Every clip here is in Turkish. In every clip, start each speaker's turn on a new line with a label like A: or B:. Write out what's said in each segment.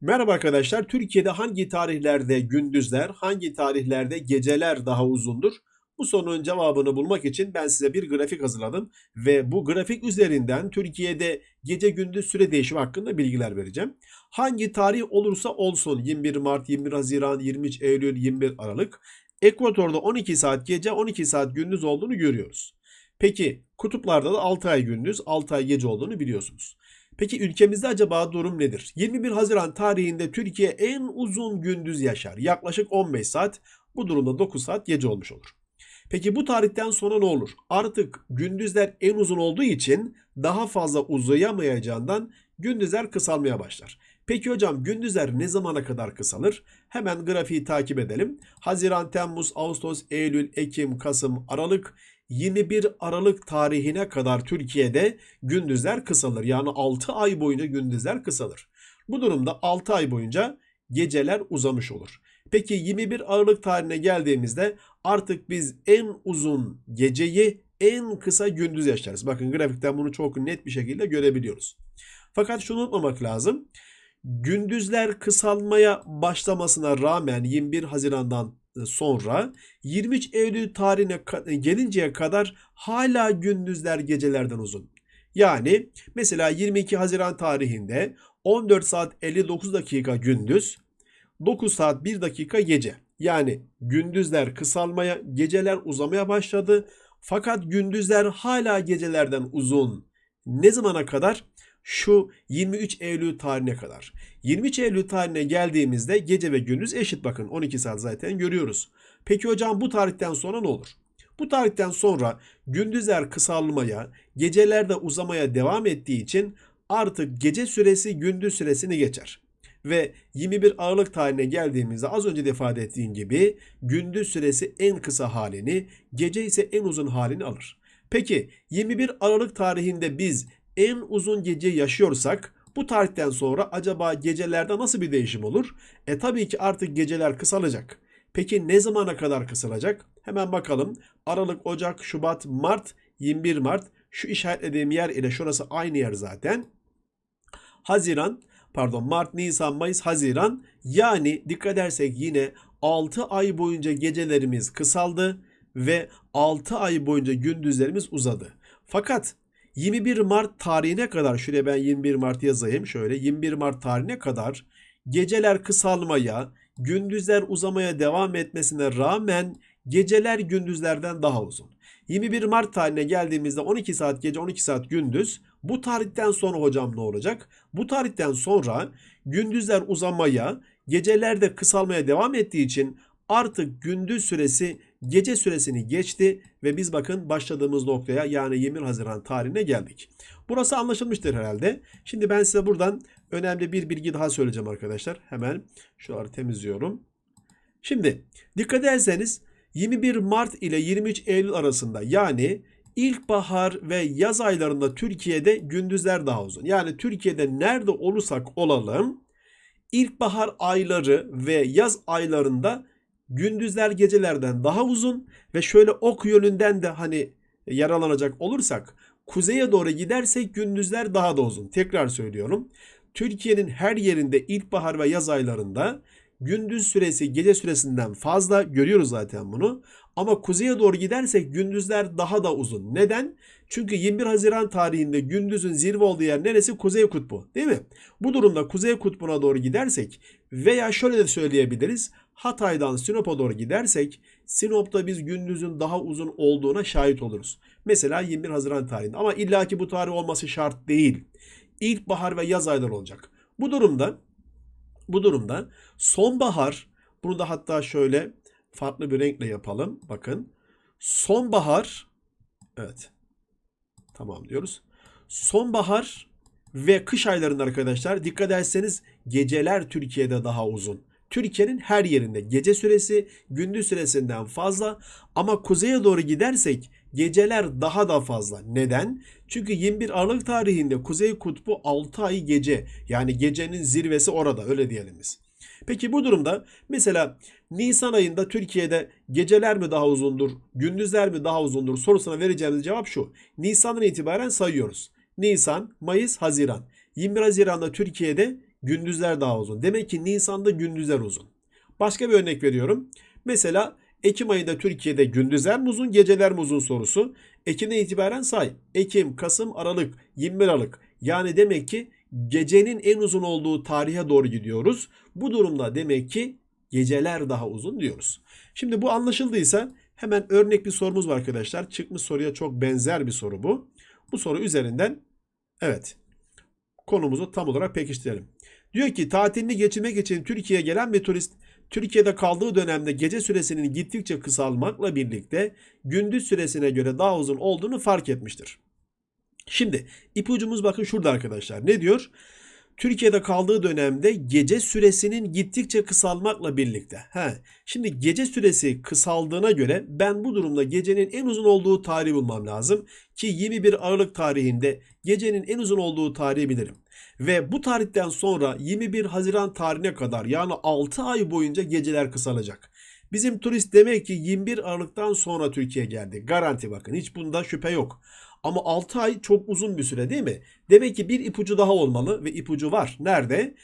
A: Merhaba arkadaşlar. Türkiye'de hangi tarihlerde gündüzler, hangi tarihlerde geceler daha uzundur? Bu sorunun cevabını bulmak için ben size bir grafik hazırladım ve bu grafik üzerinden Türkiye'de gece gündüz süre değişimi hakkında bilgiler vereceğim. Hangi tarih olursa olsun 21 Mart, 21 Haziran, 23 Eylül, 21 Aralık Ekvatorda 12 saat gece, 12 saat gündüz olduğunu görüyoruz. Peki kutuplarda da 6 ay gündüz, 6 ay gece olduğunu biliyorsunuz. Peki ülkemizde acaba durum nedir? 21 Haziran tarihinde Türkiye en uzun gündüz yaşar. Yaklaşık 15 saat. Bu durumda 9 saat gece olmuş olur. Peki bu tarihten sonra ne olur? Artık gündüzler en uzun olduğu için daha fazla uzayamayacağından gündüzler kısalmaya başlar. Peki hocam gündüzler ne zamana kadar kısalır? Hemen grafiği takip edelim. Haziran, Temmuz, Ağustos, Eylül, Ekim, Kasım, Aralık 21 Aralık tarihine kadar Türkiye'de gündüzler kısalır. Yani 6 ay boyunca gündüzler kısalır. Bu durumda 6 ay boyunca geceler uzamış olur. Peki 21 Aralık tarihine geldiğimizde artık biz en uzun geceyi en kısa gündüz yaşarız. Bakın grafikten bunu çok net bir şekilde görebiliyoruz. Fakat şunu unutmamak lazım. Gündüzler kısalmaya başlamasına rağmen 21 Haziran'dan sonra 23 Eylül tarihine gelinceye kadar hala gündüzler gecelerden uzun. Yani mesela 22 Haziran tarihinde 14 saat 59 dakika gündüz, 9 saat 1 dakika gece. Yani gündüzler kısalmaya, geceler uzamaya başladı. Fakat gündüzler hala gecelerden uzun. Ne zamana kadar? Şu 23 Eylül tarihine kadar. 23 Eylül tarihine geldiğimizde gece ve gündüz eşit bakın 12 saat zaten görüyoruz. Peki hocam bu tarihten sonra ne olur? Bu tarihten sonra gündüzler kısalmaya, geceler de uzamaya devam ettiği için artık gece süresi gündüz süresini geçer. Ve 21 Aralık tarihine geldiğimizde az önce de ifade ettiğim gibi gündüz süresi en kısa halini, gece ise en uzun halini alır. Peki 21 Aralık tarihinde biz en uzun gece yaşıyorsak bu tarihten sonra acaba gecelerde nasıl bir değişim olur? E tabii ki artık geceler kısalacak. Peki ne zamana kadar kısalacak? Hemen bakalım. Aralık, Ocak, Şubat, Mart, 21 Mart. Şu işaretlediğim yer ile şurası aynı yer zaten. Haziran, pardon Mart, Nisan, Mayıs, Haziran. Yani dikkat edersek yine 6 ay boyunca gecelerimiz kısaldı ve 6 ay boyunca gündüzlerimiz uzadı. Fakat 21 Mart tarihine kadar şuraya ben 21 Mart yazayım şöyle 21 Mart tarihine kadar geceler kısalmaya, gündüzler uzamaya devam etmesine rağmen geceler gündüzlerden daha uzun. 21 Mart tarihine geldiğimizde 12 saat gece 12 saat gündüz. Bu tarihten sonra hocam ne olacak? Bu tarihten sonra gündüzler uzamaya, geceler de kısalmaya devam ettiği için artık gündüz süresi gece süresini geçti ve biz bakın başladığımız noktaya yani 21 Haziran tarihine geldik. Burası anlaşılmıştır herhalde. Şimdi ben size buradan önemli bir bilgi daha söyleyeceğim arkadaşlar. Hemen şuraları temizliyorum. Şimdi dikkat ederseniz 21 Mart ile 23 Eylül arasında yani ilkbahar ve yaz aylarında Türkiye'de gündüzler daha uzun. Yani Türkiye'de nerede olursak olalım ilkbahar ayları ve yaz aylarında gündüzler gecelerden daha uzun ve şöyle ok yönünden de hani yaralanacak olursak kuzeye doğru gidersek gündüzler daha da uzun. Tekrar söylüyorum. Türkiye'nin her yerinde ilkbahar ve yaz aylarında gündüz süresi gece süresinden fazla görüyoruz zaten bunu. Ama kuzeye doğru gidersek gündüzler daha da uzun. Neden? Çünkü 21 Haziran tarihinde gündüzün zirve olduğu yer neresi? Kuzey Kutbu değil mi? Bu durumda Kuzey Kutbu'na doğru gidersek veya şöyle de söyleyebiliriz. Hatay'dan Sinop'a doğru gidersek Sinop'ta biz gündüzün daha uzun olduğuna şahit oluruz. Mesela 21 Haziran tarihinde ama illaki bu tarih olması şart değil. İlkbahar ve yaz ayları olacak. Bu durumda bu durumda sonbahar bunu da hatta şöyle farklı bir renkle yapalım. Bakın. Sonbahar evet. Tamam diyoruz. Sonbahar ve kış aylarında arkadaşlar dikkat ederseniz geceler Türkiye'de daha uzun. Türkiye'nin her yerinde gece süresi gündüz süresinden fazla ama kuzeye doğru gidersek geceler daha da fazla. Neden? Çünkü 21 Aralık tarihinde Kuzey Kutbu 6 ay gece yani gecenin zirvesi orada öyle diyelim biz. Peki bu durumda mesela Nisan ayında Türkiye'de geceler mi daha uzundur, gündüzler mi daha uzundur sorusuna vereceğimiz cevap şu. Nisan'dan itibaren sayıyoruz. Nisan, Mayıs, Haziran. 21 Haziran'da Türkiye'de gündüzler daha uzun. Demek ki Nisan'da gündüzler uzun. Başka bir örnek veriyorum. Mesela Ekim ayında Türkiye'de gündüzler mi uzun, geceler mi uzun sorusu. Ekim'den itibaren say. Ekim, Kasım, Aralık, 21 Aralık. Yani demek ki gecenin en uzun olduğu tarihe doğru gidiyoruz. Bu durumda demek ki geceler daha uzun diyoruz. Şimdi bu anlaşıldıysa hemen örnek bir sorumuz var arkadaşlar. Çıkmış soruya çok benzer bir soru bu. Bu soru üzerinden evet konumuzu tam olarak pekiştirelim. Diyor ki tatilini geçirmek için Türkiye'ye gelen bir turist Türkiye'de kaldığı dönemde gece süresinin gittikçe kısalmakla birlikte gündüz süresine göre daha uzun olduğunu fark etmiştir. Şimdi ipucumuz bakın şurada arkadaşlar. Ne diyor? Türkiye'de kaldığı dönemde gece süresinin gittikçe kısalmakla birlikte. He, şimdi gece süresi kısaldığına göre ben bu durumda gecenin en uzun olduğu tarihi bulmam lazım. Ki 21 Aralık tarihinde gecenin en uzun olduğu tarihi bilirim. Ve bu tarihten sonra 21 Haziran tarihine kadar yani 6 ay boyunca geceler kısalacak. Bizim turist demek ki 21 Aralık'tan sonra Türkiye'ye geldi. Garanti bakın hiç bunda şüphe yok. Ama 6 ay çok uzun bir süre değil mi? Demek ki bir ipucu daha olmalı ve ipucu var. Nerede?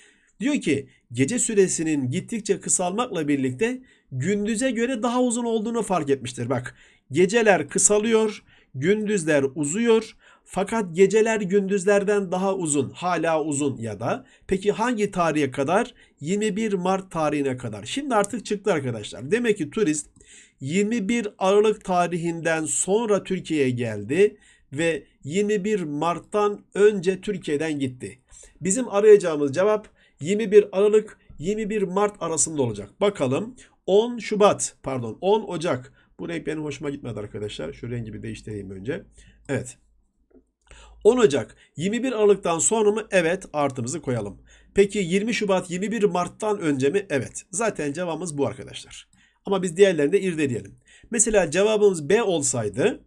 A: Diyor ki gece süresinin gittikçe kısalmakla birlikte gündüze göre daha uzun olduğunu fark etmiştir. Bak geceler kısalıyor, gündüzler uzuyor. Fakat geceler gündüzlerden daha uzun, hala uzun ya da peki hangi tarihe kadar? 21 Mart tarihine kadar. Şimdi artık çıktı arkadaşlar. Demek ki turist 21 Aralık tarihinden sonra Türkiye'ye geldi ve 21 Mart'tan önce Türkiye'den gitti. Bizim arayacağımız cevap 21 Aralık 21 Mart arasında olacak. Bakalım 10 Şubat pardon 10 Ocak. Bu renk benim hoşuma gitmedi arkadaşlar. Şu rengi bir değiştireyim önce. Evet. 10 Ocak 21 Aralık'tan sonra mı? Evet artımızı koyalım. Peki 20 Şubat 21 Mart'tan önce mi? Evet. Zaten cevabımız bu arkadaşlar. Ama biz diğerlerini de irdeleyelim. Mesela cevabımız B olsaydı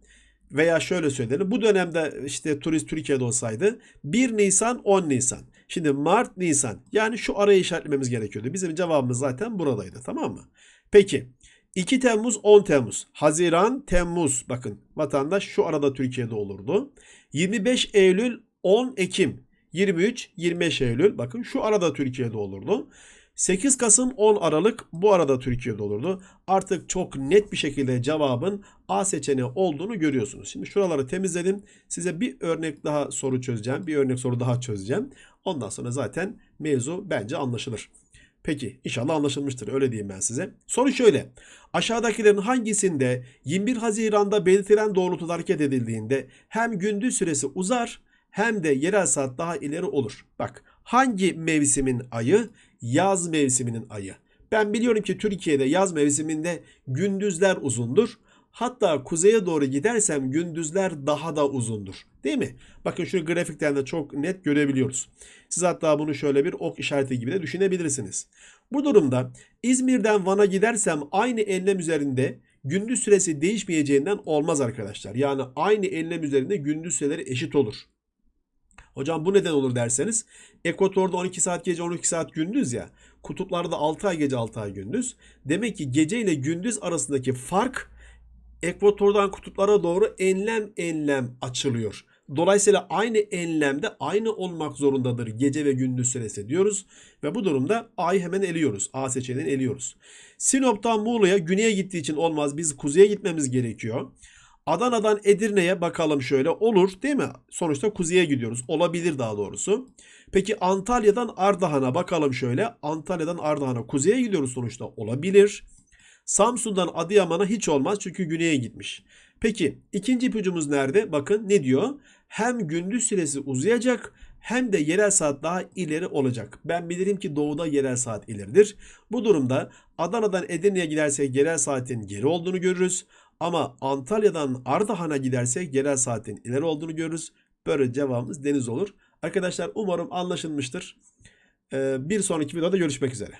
A: veya şöyle söyleyelim. Bu dönemde işte turist Türkiye'de olsaydı 1 Nisan 10 Nisan. Şimdi Mart Nisan yani şu arayı işaretlememiz gerekiyordu. Bizim cevabımız zaten buradaydı tamam mı? Peki 2 Temmuz 10 Temmuz. Haziran Temmuz bakın vatandaş şu arada Türkiye'de olurdu. 25 Eylül 10 Ekim 23 25 Eylül bakın şu arada Türkiye'de olurdu. 8 Kasım 10 Aralık bu arada Türkiye'de olurdu. Artık çok net bir şekilde cevabın A seçeneği olduğunu görüyorsunuz. Şimdi şuraları temizledim. Size bir örnek daha soru çözeceğim. Bir örnek soru daha çözeceğim. Ondan sonra zaten mevzu bence anlaşılır. Peki inşallah anlaşılmıştır öyle diyeyim ben size. Soru şöyle. Aşağıdakilerin hangisinde 21 Haziran'da belirtilen doğrultuda hareket edildiğinde hem gündüz süresi uzar hem de yerel saat daha ileri olur. Bak hangi mevsimin ayı? Yaz mevsiminin ayı. Ben biliyorum ki Türkiye'de yaz mevsiminde gündüzler uzundur. Hatta kuzeye doğru gidersem gündüzler daha da uzundur. Değil mi? Bakın şu grafikten de çok net görebiliyoruz. Siz hatta bunu şöyle bir ok işareti gibi de düşünebilirsiniz. Bu durumda İzmir'den Van'a gidersem aynı enlem üzerinde gündüz süresi değişmeyeceğinden olmaz arkadaşlar. Yani aynı enlem üzerinde gündüz süreleri eşit olur. Hocam bu neden olur derseniz ekvatorda 12 saat gece 12 saat gündüz ya. Kutuplarda 6 ay gece 6 ay gündüz. Demek ki gece ile gündüz arasındaki fark ekvatordan kutuplara doğru enlem enlem açılıyor. Dolayısıyla aynı enlemde aynı olmak zorundadır gece ve gündüz süresi diyoruz. Ve bu durumda A'yı hemen eliyoruz. A seçeneğini eliyoruz. Sinop'tan Muğla'ya güneye gittiği için olmaz. Biz kuzeye gitmemiz gerekiyor. Adana'dan Edirne'ye bakalım şöyle olur değil mi? Sonuçta kuzeye gidiyoruz. Olabilir daha doğrusu. Peki Antalya'dan Ardahan'a bakalım şöyle. Antalya'dan Ardahan'a kuzeye gidiyoruz sonuçta. Olabilir. Samsun'dan Adıyaman'a hiç olmaz çünkü güneye gitmiş. Peki ikinci ipucumuz nerede? Bakın ne diyor? Hem gündüz süresi uzayacak hem de yerel saat daha ileri olacak. Ben bilirim ki doğuda yerel saat ileridir. Bu durumda Adana'dan Edirne'ye gidersek yerel saatin geri olduğunu görürüz. Ama Antalya'dan Ardahan'a gidersek yerel saatin ileri olduğunu görürüz. Böyle cevabımız deniz olur. Arkadaşlar umarım anlaşılmıştır. Ee, Bir sonraki videoda görüşmek üzere.